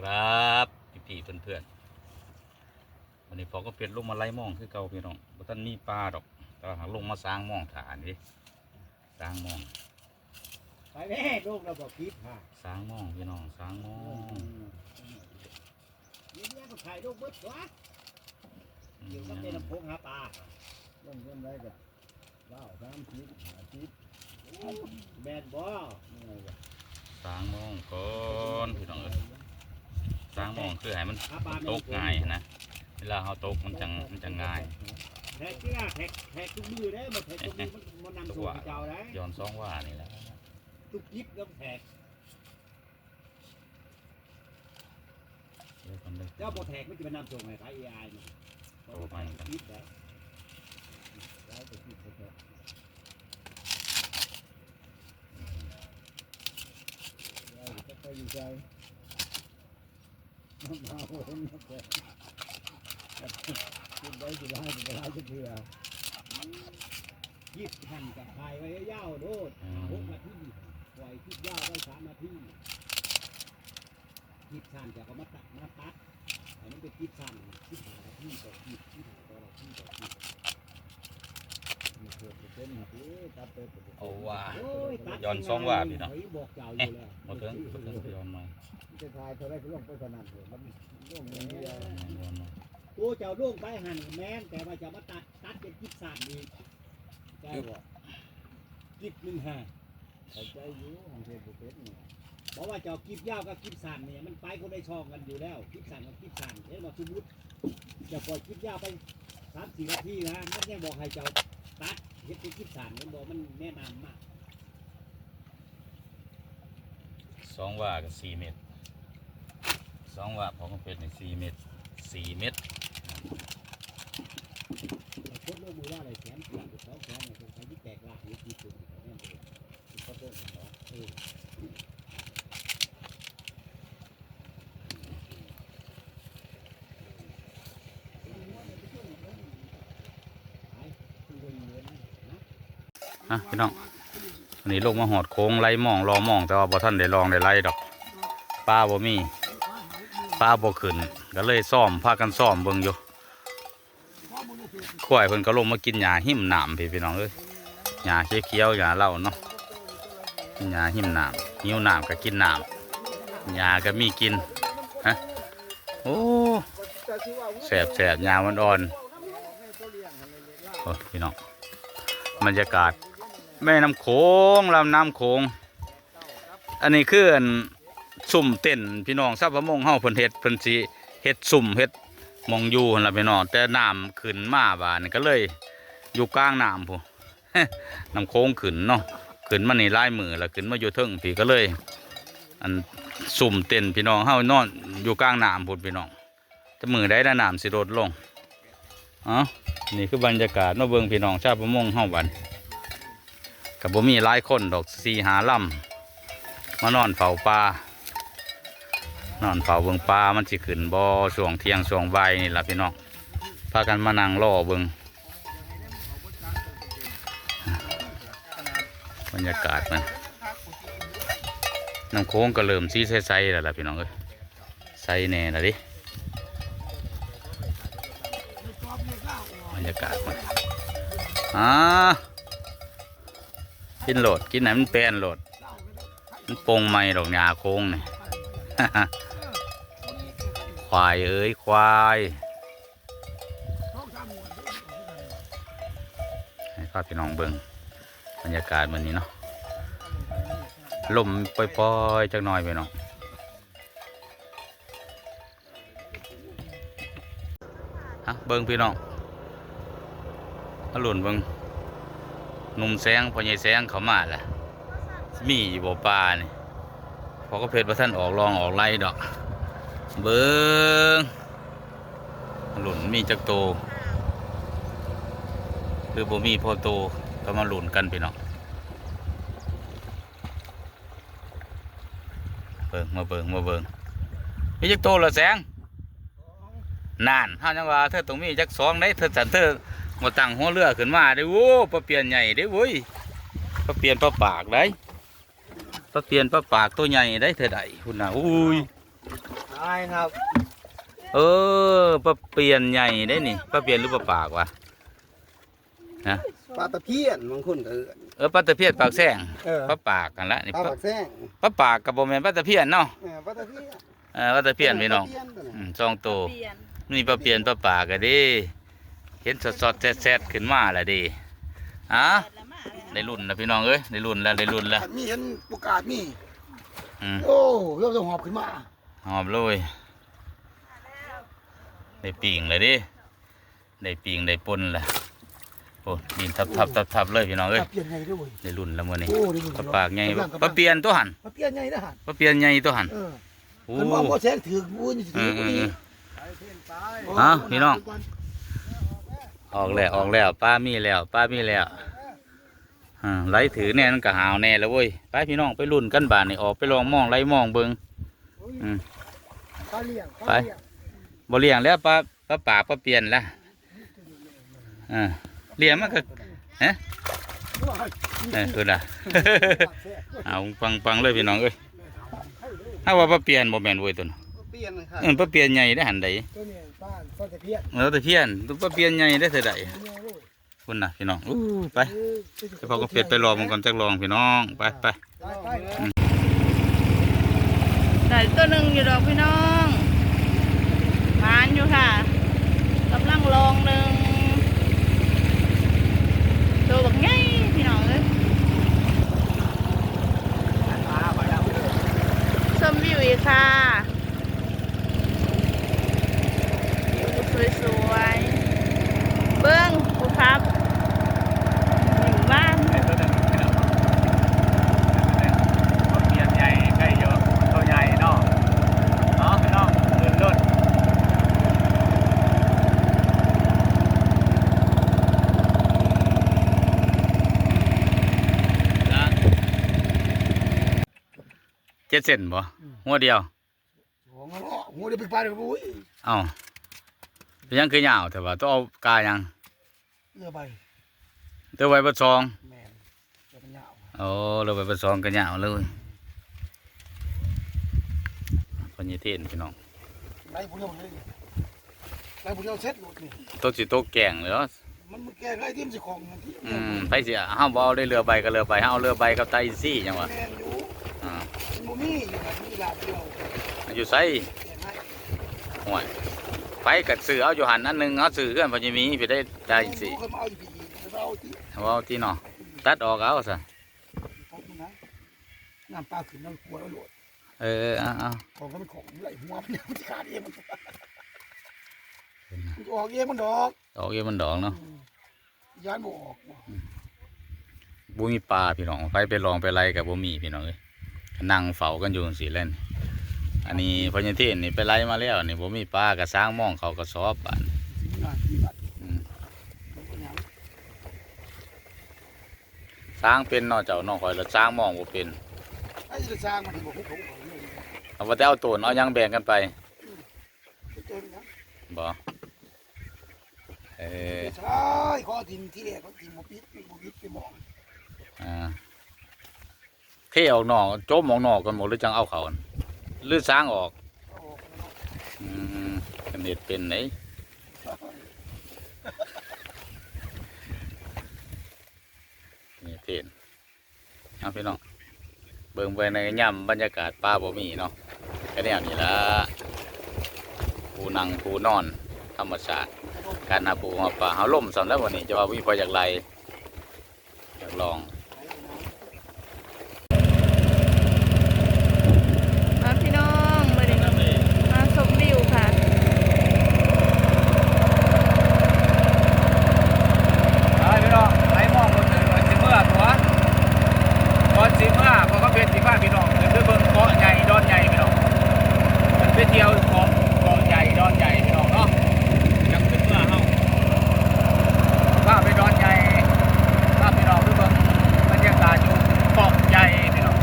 ครับพี่พี่ๆเพื่อนๆวันนี้พอก็เปลี่ยนลงมาไล่หมองคือเก่าพี่น้องบ่ท่านมีปลาดอกแต่ว่าหาลงมาสร้างหมองฐานดิสร้างหมองไปแม่ลูกเราบอกคิดค่ะสร้างหมองพี่น้องสร้างหมองนี่เนี่ยก็ถ่ายลูกเบิดวะอยู่กับเต้นพงหาปลาลงเงินได้ก็ว้าวสามสิบห้าสิบแบนบ่สร้างหมองก่อนพี่น้องเอ้ยสร้างหมองคือให้มันหาปลาตกง่ายนะเวลาเขาตกมันจังมันจังง่ายแทกเนี่ยแทกแทกทุกมือได้มาแทกทุกมือมันมันนำสู่เจ้าได้ย้อนสองว่านี่แหละทุกยิบแล้วแทกเดี๋ยวกันเลยเจ้าบ่แทกมันจะเป็นนำส่งให้ใครเอไอมันคิดได้ได้ไปคิดไปแทกได้ก็ไปอยู่ใจน้ำ มาโอ้ยน้ำแทกกินได้กินได้กินได้จะเพื่อยิบหันกับไทยไว้ยาวโดดอืหมกนาทีปล่อยคิดยาวไว้สามนาทีคิดสั้นจะก็มาตัดมาตัดอันนี้เป็นคิดสั้นคิดหานาทีต่อคิดคิดหาต่อนาทีต่อคิดมีเกิดเป็นนาทีตัดไป เอาว่าย้อนสองว่าพี่เนาะเจ้าอยู่แล้วมาเถิงมาเถิงย้อนมาจะทายเท่าไรก็ลงไปขนาดเดียวมันลงอย่างนี้ย้อนมาตัวเจ้าล่วงไปหันแม่นแต่ว่าจะมาตัดตัดเป็นคิดสั้นอีกใช่บ่คิดหนึ่งห้าเข้าใจอยู่ของเทพบุเพชรเนี่ยเพราะว่าเจ้ากิบยาวกับกิบสันเนี่ยมันไปคนได้ช่องกันอยู่แล้วกิบสันกับกิบสันเอ๊ะมาสมมติจะปล่อยกิบยาวไปสามสี่นาทีนะมันยังบอกให้เจ้า ตัดเฮ็ดเป็นกิบสันมันบอกมันแนะนำมากสองว่ากับสี่เมตรสองว่าพอก็เป็นในสี่เมตรสี่เมตรแต่คนโลกมือว่าอะไรแขนเสียงสองแขนเนี่ยคงใช้ที่แตกลากหรือที่สุดแน่นอนเขาโต้กันเนาะเออไปคุณเงินเงินนะ ฮะพี่น้องวันนี้ลงมาหอดโค้งไล่มองรอมองแต่ว่าบ่ท่านได้ลองได้ไล่ดอกป้าบ่มีป้าบ่ขึ้นก็เลยซ่อมพากันซ่อมเบิ่งอยู่กล้วยเพิ่นก็ลงมากินหญ้าหิมหนามพี่พี่น้องเอ้ยหญ้าเขียวๆหญ้าเล้าเนาะหญ้าหิมหนามหิวหนามก็กินหนามหญ้าก็มีกินฮะโอ้แสบแสบหญ้ามันอ่อนโอ้พี่น้องบรรยากาศ แม่น้ำโขงลำน้ำโขงอันนี้คืออันสุ่มเต้นพี่น้องทรัพย์ประมงเฮาเพิ่นเฮ็ดเพิ่นสิเฮ็ดสุ่มเฮ็ดมองอยู่หั่นล่ะพี่น้องแต่น้ำขึ้นมาบาดนี่ก็เลยอยู่กลางน้ำพูน้ำโขงขึ้นเนาะขึ้นมานี่ลายมือแล้วขึ้นมาอยู่เทิงพี่ก็เลย อันสุ่มเต้นพี่น้องเฮานอนอยู่กลางน้ำพุ่นพี่น้องแต่มือได้น้ำสิลดลงอ้านี่คือบรรยากาศมาเบิ่งพี่น้องชาวประมงเฮาบัน กับบ่มีหลายคนดอกสีหาลำมานอนเฝ้าปลานอนเฝ้าเบิงปลามันสิขึ้นบ่ช่วงเที่ยงช่วงบ่ายนี่ล่ะพี่น้องพากันมานั่งรอเบิงบรรยากาศมันน้ำโค้งก็เริ่มสีใสๆแล้วล่ะพี่น้องเอ้ยใสแน่ละดิบรรยากาศมันอ่า กินโหลด กินไหนมันแปลนโหลด มันปงไม่ดอกหญ้าโค้งเนี่ยควายเอ้ยควายให้พ่อพี่น้องเบิ่งบรรยากาศวันนี้เนาะลมปล่อยๆจักหน่อยพี่น้องฮะเบิ่งพี่น้องมาหลุนเบิง หนุ่มแสงพ่อใหญ่แสงเขามาแหละมีอยู่บ่ปลานี่พอก็เพชรว่าท่านออกลองออกไล่ดอก เบิงหลุนมีจักโตหรือบ่มีพอโตก็มาหลุนกันพี่น้องเบิงมาเบิงมาเบิงมีจักโตเหรอแสงนานห้าจังว่าเธอต้องมีจักสองได้เธอสันเธอ มาตั้งหัวเรือขึ้นมาได้โว้ปลาเปลี่ยนใหญ่ได้เว้ยปลาเปลี่ยนปลาปากได้ปลาเปลี่ยนปลาปากตัวใหญ่ได้เท่าใดคุณน่ะอุ้ยตายครับ เออปลาเปลี่ยนใหญ่ได้นี่ปลาเปลี่ยนหรือปลาปากวะปลาตะเพียนบางคนก็เอิ้นเออปลาตะเพียนปากแซงเออปลาปากกันละนี่ปลาปลาปักแซงปลาปากกับโบแมนปลาตะเพียนเนาะเออปลาตะเพียนเออปลาตะเพียนพี่น้องปลาตะเพียตัวอืนี้มสองตัวเปลี่ยนนี่ปลาเปลี่ยนปลาปากกันดิ เห็นสดๆแซ่ดๆขึ้นมาและดิอะเปิดละมาเลยได้รุ่นแล้วพี่น้องเอ้ยได้รุ่นแล้วได้รุ่นแล้วมีเห็นประกาศมีอืมโอ้เริ่มจะหอบขึ้นมาหอมเลยได้ปิงเลยดิได้ปิงได้ปนและโอ้ดินทับทับทับทับเลยพี่น้องเอ้ยเปลี่ยนไงด้วยได้รุ่นแล้วมื้อนี้โอ้ได้บุญปลาปากใหญ่ปลาเปลี่ยนตัวหันปลาเปลี่ยนไงนะฮะปลาเปลี่ยนใหญ่ตัวหันเออโอ้เพิ่นว่าบ่แซงถือบุญถือือมบุอืญมอืม ออกแล้วออกแล้วป้ามีแล้ว ป้ามีแล้วอ่าไล่ถือแน่นนก็หาวแน่แล้วเว้ยไปพี่น้องไปรุ่นกันบานนี่ออกไปลองมองไล่มองเบิงปลาเลี้ยงไปบ่เลี้ยงแล้วป้าป้าป่าป้าเปลี่ยนละอ่าเลี้ยงมันก็ฮะเออคือล่ะเอาปังปังเลยพี่น้องเอ้ยถ้าว่าป้าเปลี่ยนบ่แม่นเว้ยตัวน่ะเปลี่ยนครับเออป้าเปลี่ยนใหญ่ได้หันใด ตัวนี้บ้านต้นตะเพียนเออแต่เพี้ยนตัวป้าเปลี่ยนใหญ่ได้เท่าใดคุณน่ะพี่น้องอู้ไปไปพอก็เฟ็ดไปรอมันก่อนจักลองพี่น้องไปไปไปไปได้ตัวหนึ่งอยู่ดอกพี่น้องหมานอยู่ค่ะกำลังลองหนึ่งตัวบักไงพี่น้องเลยชมวิวอีกค่ะวิว สวยๆ เบิ้งภูครับอยู่บ้านไอ้ตัวนั้นพี่น้องป้าเปลี่ยนใหญ่ใกล้เยอะตัวใหญ่เนาะเนาะพี่น้องเดินรถเจ็ดเซนบ่หัวเดียวโอ้โหโหเดี๋ยวไปปลาเดี๋ยวอุ้ยเอ้า เป็นยังคือยาวแต่ว่าต้องเอากายังเรือใบเตัวไว้บนซองแม่นเดี๋ยวมันยาวโอ้เราไปบนซองกันยาวเลยพญเทนพี่น้องไล่พวกเดียวเลยไล่พวกเดียวเซ็ตหมดนี่โตะสิโตะแกงเลยเหรอมันมันแก่ไล่ที่มันจะของมันที่อืมไปเสียห้ามบเอาได้เรือใบกับเรือใบห้ามเอาเรือใบกับไตรซี่จังวะแม่นอยู่อ่ามันบ่มีอยู่นะมีหลาบเดียวอยู่ไสเห็นไหมห่วย ไปกับสื่อเอาอยู่หันอันหนึงเอาสื่อเพื่อนพญมีไปได้ไตรซี่เขามาเอาอยู่ดีเขาเอาที่เอาที่เนาะตัดออกเอาซะพบมันนะน้ำปลาขึ้นน้ำกลัวแล้วโหลดเออเอาเอาของก็มันของไหลหัวมันเนี่ยมันขาดเองมันมันจะออกเองมันดอกออกเองมันดอกเนาะยานบ่ออกบ่มีปลาพี่น้องไปไปลองไปไล่กับบ่มีพี่น้องเอ้ยนั่งเฝ้ากันอยู่จังซี่แหล่น อันนี้พญเทนนี่ไปไล่มาแล้วนี่บ่มีปลาก็สร้างมองเขาก็สอบอันสร้างเป็นนาะเจ้านองข่อยแล้วสร้างมองบ่เป็นไอ้จะสร้างมันที่บอกเขาเขาเอาว่าแต่เอาตูนเอายังแบ่งกันไปบ่เออใช่ข้อทิมที่แรกเขาทิมบ่ปิดบ่ปิดไปมองอ่าเทออกนอกจมออกนอกกันหมดหรือจังเอาเขาห รือสร้างออกอืมกันเด็ดเป็นไหนนี่เทนเอาพี่น้องเบิ่งไปในย่ำบรรยากาศป่าบ่มีเนาะแค่แนวนี้ละปูนั่งปูนอน ธรรมชาติการหาปูหาปลาเฮาล่มสำแล้ววันนี้จะว่าวิพออยากไรอยากลอง มาพี่น้องมาดิมาชมวิวค่ะ ไปพี่น้องไหลมองบนเลยสิเมื่อตัวก่อนสิเมื่อพอก็เป็นสิบ้าพี่น้องเดินไปเบิ่งเกาะใหญ่ดอนใหญ่พี่น้องเดินไปเที่ยวเกาะเกาะใหญ่ดอนใหญ่พี่น้องเนาะยังเป็นเมื่อเฮาพาไปดอนใหญ่พาพี่น้องไปเบิ่งบรรยากาศอยู่เกาะใหญ่พี่น้อง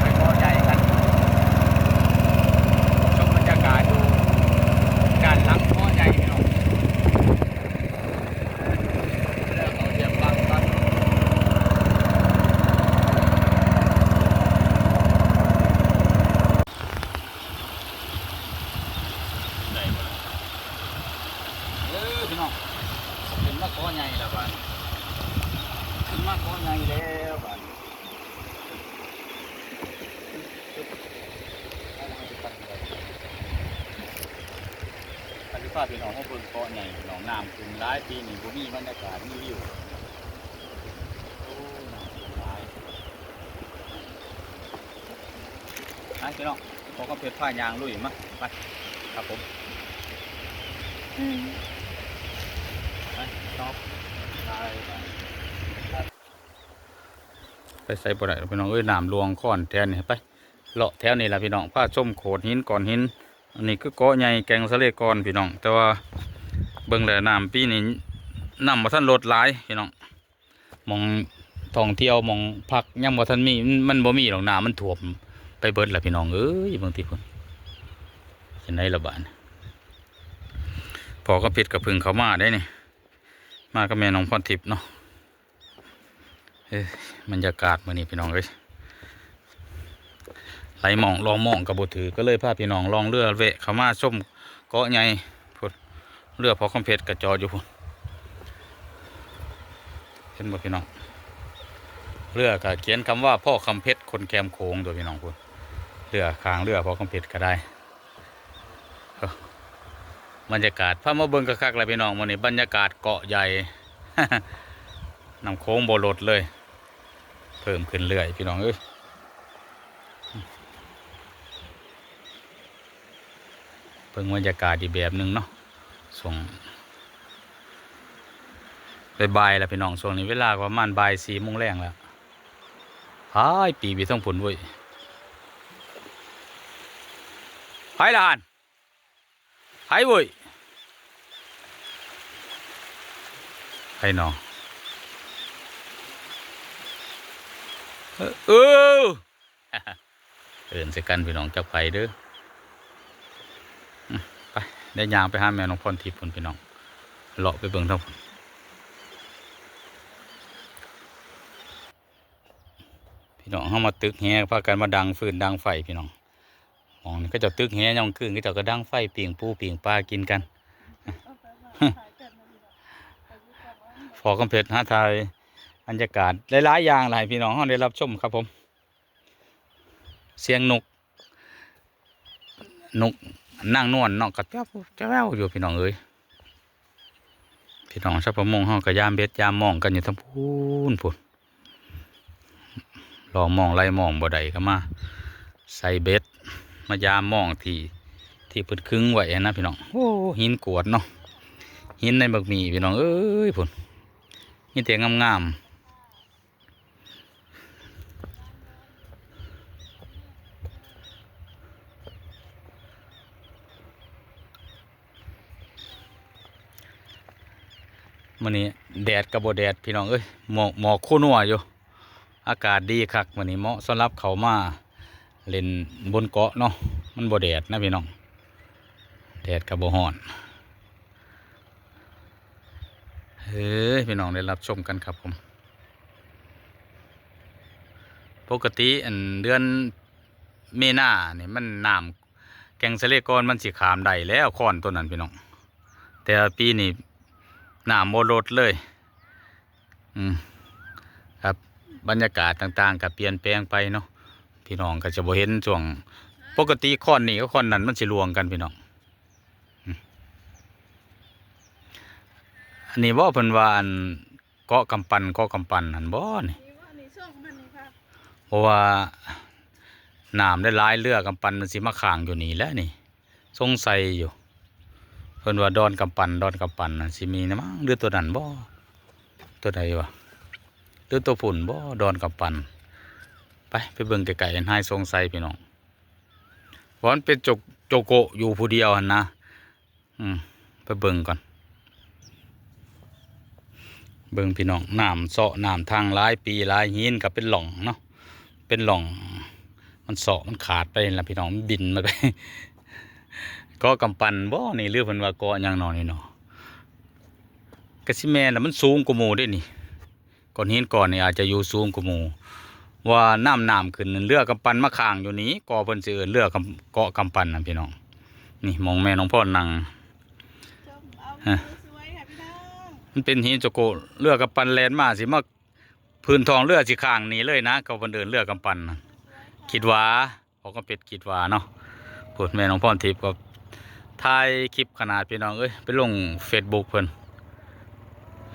ไปเกาะใหญ่กันชมบรรยากาศอยู่การหลังเกาะใหญ่พี่น้อง เรื่องเอาเสียบบังบัง โอ้ยไงแล้วบัดปฏิภาณพี่น้องเขาเบิ่งเกาะใหญ่หนองน้ำขึ้นหลายปีนี่บ่มีบรรยากาศมีวิวอ้น้ำขึ้นหลายไปพี่น้องพอก็เพชรผ้ายางลุยมาไปครับผมอืม ไปชอบไปไปใส่บ่ได้พี่น้องเอ้ยน้ำลวงค้อนแทนนี่ไปเลาะแถวนี้ละพี่น้องผ้าส้มโขดหินก่อนหินอันนี้คือเกาะใหญ่แกงสะเลกอนพี่น้อง แต่ว่าเบิ่งแล้วน้ำปีนี้น้ำบ่ทันลดหลายพี่น้องมองท่องเที่ยวมองพักยังบ่ทันมีมันมันบ่มีหรอกน้ำมันท่วมไปเบิดแล้วพี่น้องเอ้ยบางทีพุ่นจังได๋ละบาดพอก็ผิดกับพึ่งเขามาได้เนี่ มากับแม่น้องพรทิพย์เนาะเอ้ยบรรยากาศมื้อนี้พี่น้องเอ้ยไหลหมองลองมองกับบถือก็เลยพาพี่น้องลองเรือเวะขามาส้มเกาะใหญ่พุ่นเรือพอคอมเพชรกระจออยู่พุ่นเห็นบ่พี่น้องเรือก็เขียนคำว่าพ่อคำเพชรคนแกมโค้งตัวพี่น้องพุ่นเรือคางเรือพอคอมเพชรก็ได้ บรรยากาศพามาเบิ่งคักเลยพี่น้องวันนี้บรรยากาศเกาะใหญ่น้ำโค้งโบลดเลย เพิ่มขึ้นเรื่อยพี่น้องเอ้ยเพิ่งบรรยากาศอีกแบบหนึ่งเนาะส่งบ่ายๆแล้วพี่น้องช่วงนี้เวลาก็ประมาณบ่ายสี่โมงแรงแล้วหายปีบีต้องผลเว้ยหายลานหายเว้ย หายหนอเออเออเอินใส่กันพี่น้องจักไปเด้อไปได้ยางไปหาแม่น้องพรทิพย์พุ่นพี่น้องเลาะไปเบิ่งทั้งพุ่นพี่น้องเข้ามาตึกแฮพากันมาดังฟืนดังไฟพี่น้องมองนี่ก็จะตึกแฮย่องคืนก็จะก็ดังไฟปิ่งปูปิ่งปลากินกัน พอกำเพชรหาทายบรรยากาศหลายๆอย่างหลายพี่น้องได้รับชมครับผม เสียงนกนกนั่งนวลนาะกระเจ้าเจ้าอยู่พี่น้องเอ้ยพี่น้องชาวประมงเฮาก็ยามเบ็ดยามมองกันอยู่ทั้งพูนพูนรอมองไล่มองบ่ได้ก็มา ใส่เบ็ดมายามมองที่ที่พิ่นคึงไว้นะพี่น้องโอ้หินกวดเนาะหินในบักมีพี่น้องเอ้ยพุ่น มีแต่งามๆมื้อนี้แดดกับบ่แดดพี่น้องเอ้ยหมอกหมอกคู่นัวอยู่ อากาศดีคักมื้อนี้เหมาะสำหรับเขามาเล่นบนเกาะเนาะมันโบแดดนะพี่น้อง แดดกับบ่ฮ้อน เฮ้ยพี่น้องได้รับชมกันครับผม ปกติอันเดือนเมษาเนี่ยมันน้ำแกงสะเลกอนมันสิขามได้แล้วคอนตัวนั้นพี่น้อง แต่ปีนี้น้ำโมลดเลย อืมครับบรรยากาศต่างๆกับเปลี่ยนแปลงไปเนาะพี่น้องก็จะบ่เห็นช่วงปกติคอนนี้กับคอนนั้นมันสิรวงกันพี่น้องอืม อันนี้บ่เพิ่นว่าอันเกาะกำปันเกาะกำปันอันบ่นี่เพราะว่าน้ำได้หลายเรือกำปั้นมันสิมาข้างอยู่นี่แหล้วนี่สงสัยอยู่เพิ่นว่าดอนกำปั้นดอนกำปั้นน่ะสิมีนะมั้งหรือตัวนั้นบ่ตัวใดวะหรือตัวผุ่นบ่ดอนกำปั้นไปไปเบิ่งไกลๆกันให้สงสัยพี่น้องเพราะมันเป็นจกโจโกอยู่ผู้เดียวหันนะอืมไปเบิ่งก่อน เบิ่งพี่น้องน้ำเสาะน้ำทางหลายปีหลายหินกับเป็นหล่องเนาะเป็นหล่อง มันเสาะมันขาดไปแล้วพี่น้องบินมาไปก็กำปั้นบ่นี่เรือเพิ่นว่าเกาะหยังหนอนี่เนาะกะสิแม่น่ะมันสูงกว่าหมู่ด้นี่ก้อนหินก้อนนี่อาจจะอยู่สูงกว่าหมู่ว่าน้ำน้ำขึ้นเรือกำปั้นมาข้างอยู่นี้ก่อเพิ่นสิเอิ้นเรือกำเกาะกำปั้นนะพี่น้อง นี่มองแม่น้องพ่อนั่งเอาสวยๆค่ะพี่น้อง มันเป็นหินโจโกเลือกกับปันแลนมาสิมาพื้นทองเรือสิข้างนี้เลยนะกับคนเดินเรือกำปั้นคิดว่าเขาก็เป็ดคิดว่าเนาะพูดแม่น้องพรทิพย์ก็ถ่ายคลิปขนาดพี่น้องเอ้ยไปลงเฟซบุ๊กเพิ่น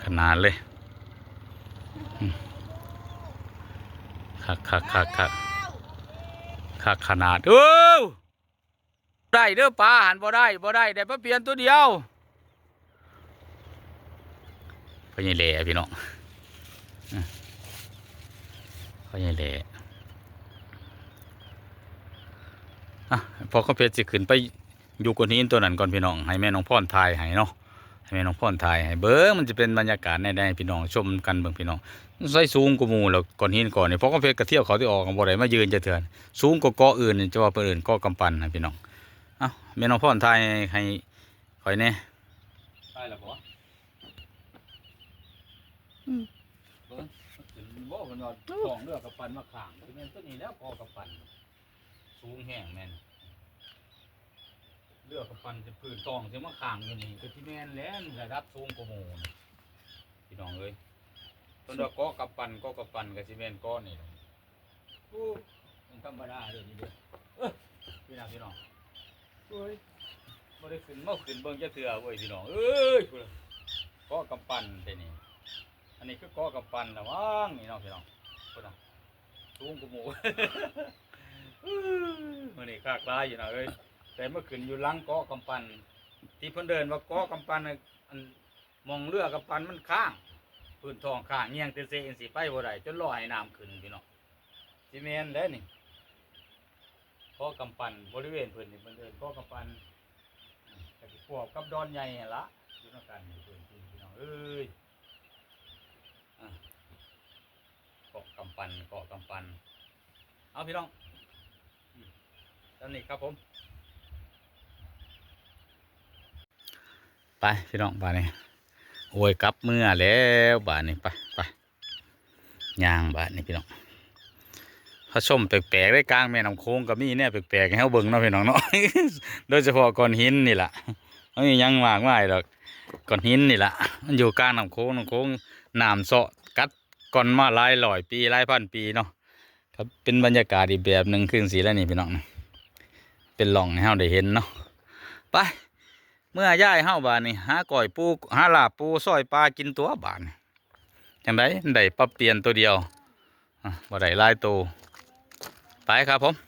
ขนาดเลยคักคักคักคักคักขนาดเอ้ได้เด้อปลาหันบ่ได้บ่ได้ได้ปลาเปลี่ยนตัวเดียว พญาแหล่พี่น้องเขาใหญ่แหล่อะพอเขาเพชรสิขึ้นไปอยู่กว่านี้ตัวนั้นก่อนพี่น้องให้แม่น้องพ่อนทายให้เนาะให้แม่น้องพ่อนทายให้เบิ้งมันจะเป็นบรรยากาศในได้พี่น้องชมกันเบิ่งพี่น้องใส่สูงกว่ามูแล้วก่อนหินก่อนนี่เพราะเขาเพชรกระเที่ยวเขาที่ออกบ่ได้มายืนจะเถื่อนสูงกว่าเกาะอื่นจะว่าเพิ่นอื่นกาะกำปั้นนะพี่น้องเอ้าแม่น้องพ่อนทายให้คอยแน่ทายแล้วบ่ อืม เบิ่งขึ้นบ่เพิ่นว่าของเรือกับปันมาข้างคือแม่นตัวนี้แล้วเกาะกับปัน สูงแห้งแม่นเรือกับปันจะพื้นตองสิมาข้างอยู่นี่ก็ที่แม่นแล้วระดับสูงกว่าหมู่นี่พี่น้องเอ้ยเพิ่นว่าเกาะกับปันกาะกับปันก็สิแม่นกาะนี่แหละโอ้มันธรรมดาเด้อนี่เด้อเอ้อพี่น้องพี่น้องโอ้ยบ่ได้ขึ้นมาขึ้นเบิ่งจะเทื่อเว้ยพี่น้องเอ้ยพุ่นน่ะกาะกับปั้นแต่นี่ นนี้คือกาะกับปันนะว่างนี่เนาะพี่น้องพูดนะสูงกูหมูมันนี่คากลายอยู่นะเอ้ยแต่เมื่อคืนอยู่ลังกาะกำปัน ที่เพิ่นเดินว่ากาะกำปันน่ะอันมองเรือกำปันมันข้างพื้นทองข้างเงียงเตเซเอ็นสีไปบ่ได้จนลอยน้ำขึ้นพี่น้องซีเมนแล้วนี่กาะกำปันบริเวณพิ่นนี่เพิ่นเดินกาะกำปันอืมก็สิพวกกับดอนใหญ่หั่นละอยู่นำกันพิ่นพี่น้องเอ้ย เกาะกำปันเกาะกำปัน เอาพี่น้องตอนนี้ครับผม ไปพี่น้องบ้านนี้โอ้ยกลับเมื่อแล้วบ้านนี้ไปไปย่างบ้านนี้พี่น้องเขาชมแปลกๆได้กลางแม่น้ำโค้งกับมีเนี่ยแปลกๆให้เขาเบิ่งเนาะพี่น้องเนาะโดยเฉพาะก้อนหินนี่แหละไม่ยังมากมายดอกก้อนหินนี่แหละมันอยู่กลางน้ำโค้งน้ำโค้งน้ำเสาะ ก่อนมาหลายร้อยปีหลายพันปีเนาะครับเป็นบรรยากาศอีกแบบหนึ่งขึ้นสีแล้วนี่พี่น้องเป็นหล่องให้เฮาได้เห็นเนาะไปเมื่อย่ายเฮาบานนี่หาก่อยปูหาลาบปูซอยปลากินตัวบานจังไดได้ปรับเปลี่ยนตัวเดียวบ่ได้ลายตัวไปครับผม